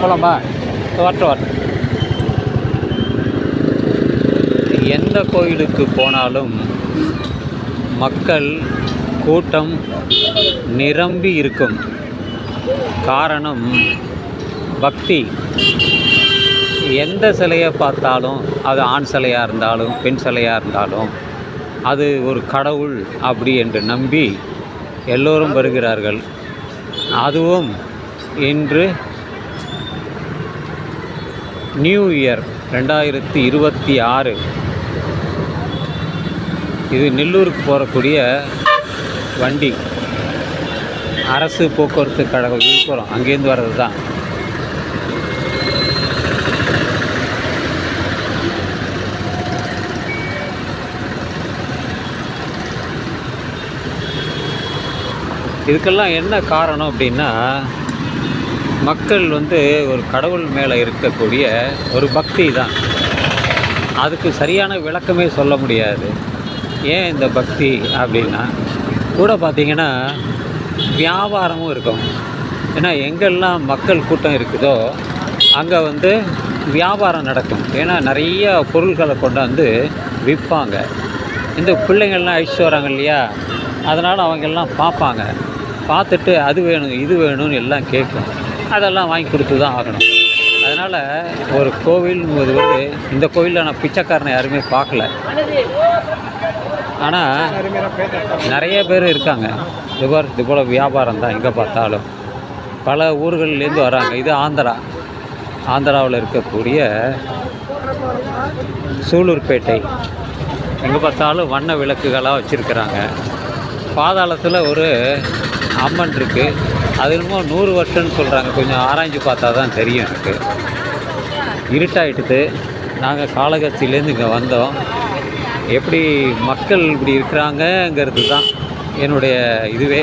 போகலாமா வரட்டும் வரட்டும் எந்த கோயிலுக்கு போனாலும் மக்கள் கூட்டம் நிரம்பி இருக்கும். காரணம் பக்தி. எந்த சிலையை பார்த்தாலும் அது ஆண் சிலையாக இருந்தாலும் பெண் சிலையாக இருந்தாலும் அது ஒரு கடவுள் அப்படி என்று நம்பி எல்லோரும் வருகிறார்கள். அதுவும் இன்று நியூ இயர் ரெண்டாயிரத்தி இருபத்தி ஆறு. இது நெல்லூருக்கு போகக்கூடிய வண்டி. அரசு போக்குவரத்து கழகம் விழுப்புரம். அங்கேருந்து வர்றது தான் இதுக்கெல்லாம் என்ன காரணம் அப்படின்னா மக்கள் வந்து ஒரு கடவுள் மேலே இருக்கக்கூடிய ஒரு பக்தி தான். அதுக்கு சரியான விளக்கமே சொல்ல முடியாது. ஏன் இந்த பக்தி அப்படின்னா கூட பார்த்திங்கன்னா வியாபாரமும் இருக்கும். ஏன்னா எங்கெல்லாம் மக்கள் கூட்டம் இருக்குதோ அங்கே வந்து வியாபாரம் நடக்கும். ஏன்னா நிறைய பொருட்களை கொண்டாந்து விற்பாங்க இந்த பிள்ளைங்கள்லாம் அழிச்சிட்டு வராங்க இல்லையா? அதனால் அவங்கெல்லாம் பார்ப்பாங்க. பார்த்துட்டு அது வேணும் இது வேணும்னு எல்லாம் கேட்கும். அதெல்லாம் வாங்கி கொடுத்து தான் ஆகணும். அதனால் ஒரு கோவில் வந்து இந்த கோவிலில் நான் பிச்சைக்காரனை யாருமே பார்க்கல. ஆனால் நிறைய பேர் இருக்காங்க. இது இது போல் வியாபாரம் தான் எங்கே பார்த்தாலும். பல ஊர்கள்லேருந்து வராங்க. இது ஆந்திரா. ஆந்திராவில் இருக்கக்கூடிய சூலூர்பேட்டை. எங்கே பார்த்தாலும் வண்ண விளக்குகளாக வச்சுருக்கிறாங்க. பாதாளத்தில் ஒரு அம்மன் இருக்குது அது என்னமோ நூறு வருஷம்னு சொல்கிறாங்க கொஞ்சம் ஆராய்ஞ்சு பார்த்தா தான் தெரியும் எனக்கு. இருட்டாயிட்டுது. நாங்கள் காளகஸ்திலேருந்து இங்கே வந்தோம். எப்படி மக்கள் இப்படி இருக்கிறாங்கங்கிறது தான் என்னுடைய இதுவே.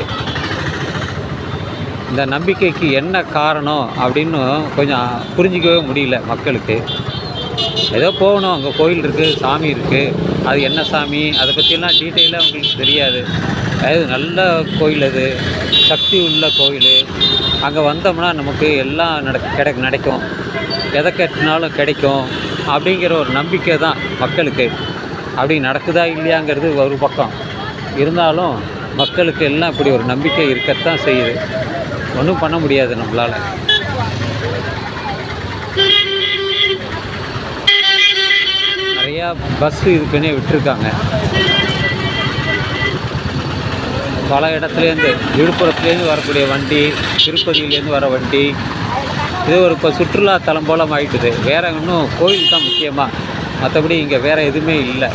இந்த நம்பிக்கைக்கு என்ன காரணம் அப்படின்னு கொஞ்சம் புரிஞ்சிக்கவே முடியல மக்களுக்கு. ஏதோ போகணும். அங்கே கோயில் இருக்குது சாமி இருக்குது அது என்ன சாமி? அதை பற்றியெல்லாம் டீட்டெயிலாக அவங்களுக்கு தெரியாது. அது நல்ல கோயில் அது. சக்தி உள்ள கோயில். அங்கே வந்தோம்னா நமக்கு எல்லாம் நடக்க கிடை நடக்கும் எதை கட்டினாலும் கிடைக்கும். அப்படிங்கிற ஒரு நம்பிக்கை தான் மக்களுக்கு. அப்படி நடக்குதா இல்லையாங்கிறது ஒரு பக்கம். இருந்தாலும் மக்களுக்கு எல்லாம் இப்படி ஒரு நம்பிக்கை இருக்கத்தான் செய்யுது. ஒன்றும் பண்ண முடியாது நம்மளால். நிறையா பஸ்ஸு இதுக்குன்னே விட்டுருக்காங்க. பல இடத்துலேருந்து விழுப்புரத்துலேருந்து வரக்கூடிய வண்டி திருப்பதியிலேருந்து வர வண்டி இது ஒரு இப்போ சுற்றுலா தலம் போல ஆயிட்டுது வேறு இன்னும் கோயில் தான் முக்கியமாக மற்றபடி இங்கே வேறு எதுவுமே இல்லை.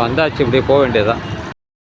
வந்தாச்சு இப்படியே போக வேண்டியதுதான்.